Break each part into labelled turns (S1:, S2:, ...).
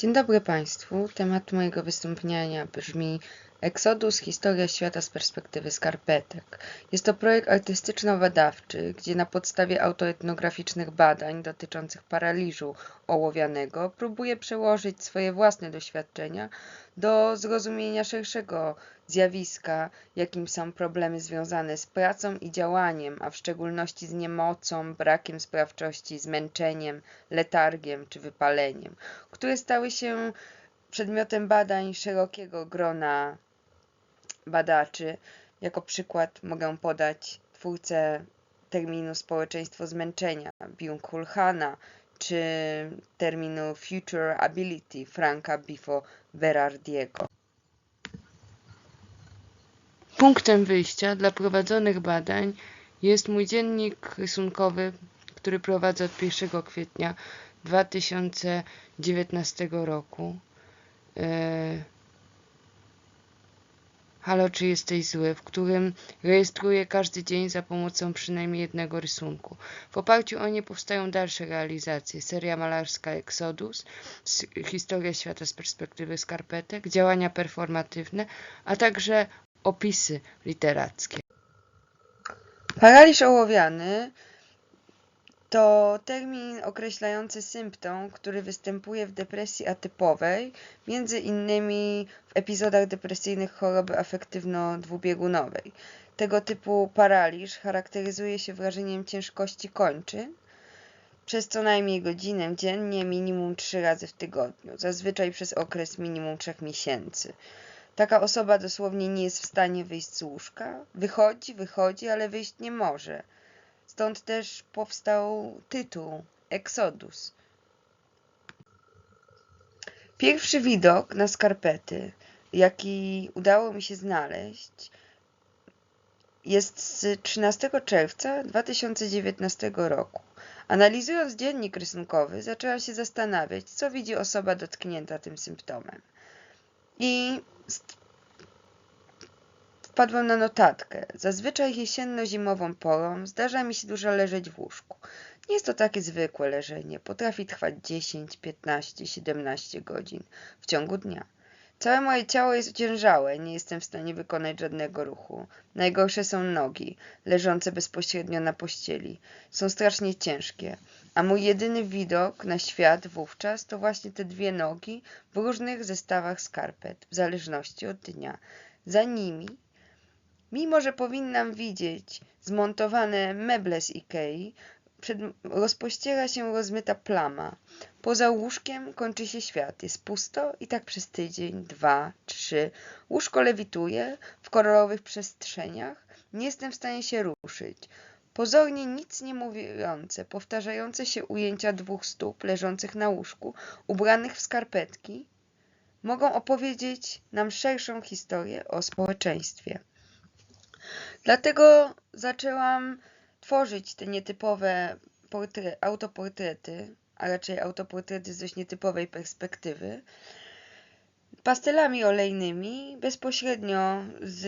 S1: Dzień dobry Państwu. Temat mojego wystąpienia brzmi Exodus – historia świata z perspektywy skarpetek. Jest to projekt artystyczno-badawczy, gdzie na podstawie autoetnograficznych badań dotyczących paraliżu ołowianego próbuję przełożyć swoje własne doświadczenia do zrozumienia szerszego zjawiska, jakim są problemy związane z pracą i działaniem, a w szczególności z niemocą, brakiem sprawczości, zmęczeniem, letargiem czy wypaleniem, które stały się przedmiotem badań szerokiego grona badaczy. Jako przykład mogę podać twórcę terminu społeczeństwo zmęczenia Byung-Chul Hana czy terminu future ability Franka Bifo Berardiego. Punktem wyjścia dla prowadzonych badań jest mój dziennik rysunkowy, który prowadzę od 1 kwietnia 2019 roku. E, Halo, czy jesteś zły, w którym rejestruję każdy dzień za pomocą przynajmniej jednego rysunku. W oparciu o nie powstają dalsze realizacje. Seria malarska Exodus, historia świata z perspektywy skarpetek, działania performatywne, a także opisy literackie. Paraliż ołowiany to termin określający symptom, który występuje w depresji atypowej, między innymi w epizodach depresyjnych choroby afektywno-dwubiegunowej. Tego typu paraliż charakteryzuje się wrażeniem ciężkości kończyn przez co najmniej godzinę dziennie, minimum 3 razy w tygodniu, zazwyczaj przez okres minimum 3 miesięcy. Taka osoba dosłownie nie jest w stanie wyjść z łóżka. Wychodzi, wychodzi, ale wyjść nie może. Stąd też powstał tytuł Exodus. Pierwszy widok na skarpety, jaki udało mi się znaleźć, jest z 13 czerwca 2019 roku. Analizując dziennik rysunkowy, zaczęłam się zastanawiać, co widzi osoba dotknięta tym symptomem. I wpadłam na notatkę. Zazwyczaj jesienno-zimową porą zdarza mi się dużo leżeć w łóżku. Nie jest to takie zwykłe leżenie. Potrafi trwać 10, 15, 17 godzin w ciągu dnia. Całe moje ciało jest ociężałe, nie jestem w stanie wykonać żadnego ruchu. Najgorsze są nogi, leżące bezpośrednio na pościeli. Są strasznie ciężkie, a mój jedyny widok na świat wówczas to właśnie te dwie nogi w różnych zestawach skarpet, w zależności od dnia. Za nimi, mimo że powinnam widzieć zmontowane meble z Ikei, przed, rozpościera się rozmyta plama. Poza łóżkiem kończy się świat. Jest pusto i tak przez tydzień, dwa, trzy. Łóżko lewituje w kolorowych przestrzeniach. Nie jestem w stanie się ruszyć. Pozornie nic nie mówiące, powtarzające się ujęcia dwóch stóp leżących na łóżku, ubranych w skarpetki, mogą opowiedzieć nam szerszą historię o społeczeństwie. Dlatego zaczęłam tworzyć te nietypowe portre- autoportrety, a raczej autoportrety z dość nietypowej perspektywy, pastelami olejnymi, bezpośrednio z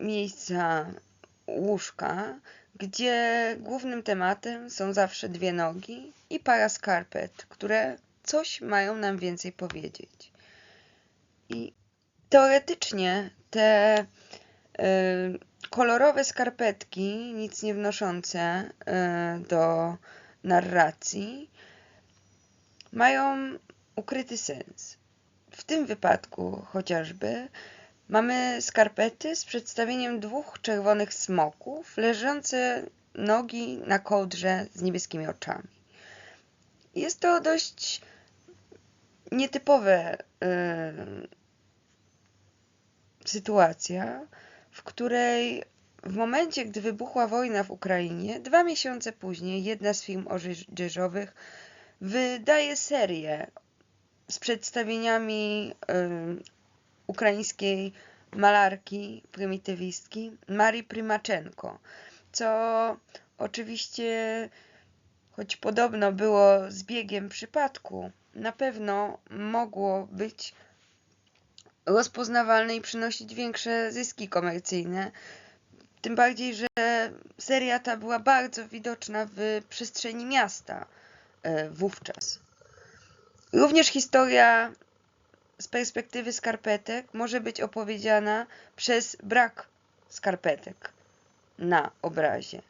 S1: miejsca łóżka, gdzie głównym tematem są zawsze dwie nogi i para skarpet, które coś mają nam więcej powiedzieć. I teoretycznie te kolorowe skarpetki, nic nie wnoszące y, do narracji, mają ukryty sens. W tym wypadku chociażby mamy skarpety z przedstawieniem dwóch czerwonych smoków, leżące nogi na kołdrze z niebieskimi oczami. Jest to dość nietypowe y, sytuacja, w której w momencie, gdy wybuchła wojna w Ukrainie, dwa miesiące później jedna z firm odzieżowych wydaje serię z przedstawieniami ym, ukraińskiej malarki, prymitywistki Marii Prymaczenko, co oczywiście, choć podobno było zbiegiem przypadku, na pewno mogło być rozpoznawalne i przynosić większe zyski komercyjne. Tym bardziej, że seria ta była bardzo widoczna w przestrzeni miasta e, wówczas. Również historia z perspektywy skarpetek może być opowiedziana przez brak skarpetek na obrazie,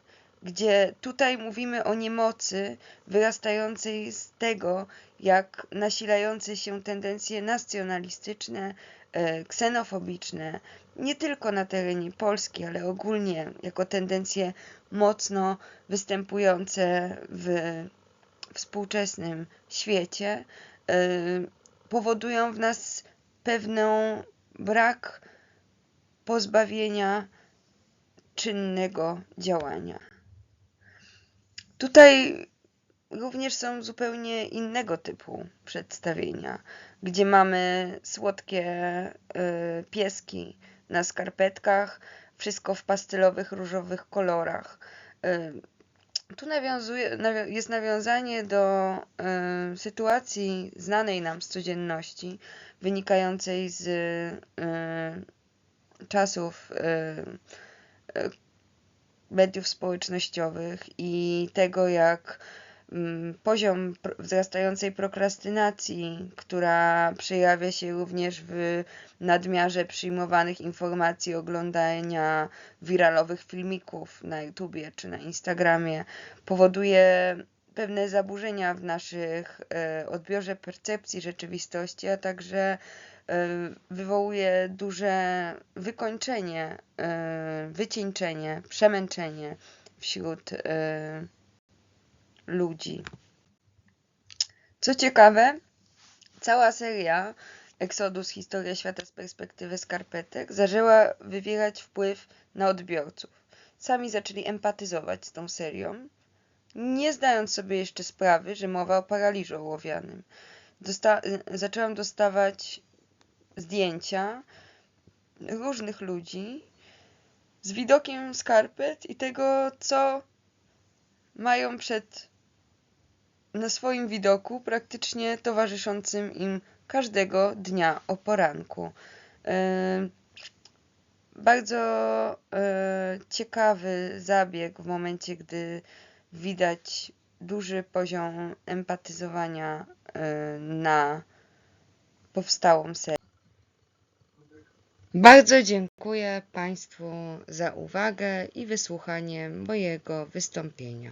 S1: gdzie tutaj mówimy o niemocy wyrastającej z tego, jak nasilające się tendencje nacjonalistyczne, e, ksenofobiczne, nie tylko na terenie Polski, ale ogólnie jako tendencje mocno występujące w współczesnym świecie, e, powodują w nas pewną brak pozbawienia czynnego działania. Tutaj również są zupełnie innego typu przedstawienia, gdzie mamy słodkie y, pieski na skarpetkach, wszystko w pastelowych, różowych kolorach. Y, tu nawiązuje, nawi- jest nawiązanie do y, sytuacji znanej nam z codzienności, wynikającej z y, czasów y, y, mediów społecznościowych i tego, jak mm, poziom wzrastającej prokrastynacji, która przejawia się również w nadmiarze przyjmowanych informacji, oglądania wiralowych filmików na YouTubie czy na Instagramie, powoduje pewne zaburzenia w naszych e, odbiorze percepcji rzeczywistości, a także e, wywołuje duże wykończenie, e, wycieńczenie, przemęczenie wśród ludzi. Co ciekawe, cała seria Exodus Historia świata z perspektywy skarpetek zaczęła wywierać wpływ na odbiorców. Sami zaczęli empatyzować z tą serią, nie zdając sobie jeszcze sprawy, że mowa o paraliżu ołowianym. Dosta- zaczęłam dostawać zdjęcia różnych ludzi z widokiem skarpet i tego, co mają przed na swoim widoku, praktycznie towarzyszącym im każdego dnia o poranku. Bardzo e, ciekawy zabieg w momencie, gdy widać duży poziom empatyzowania e, na powstałą serię. Bardzo dziękuję Państwu za uwagę i wysłuchanie mojego wystąpienia.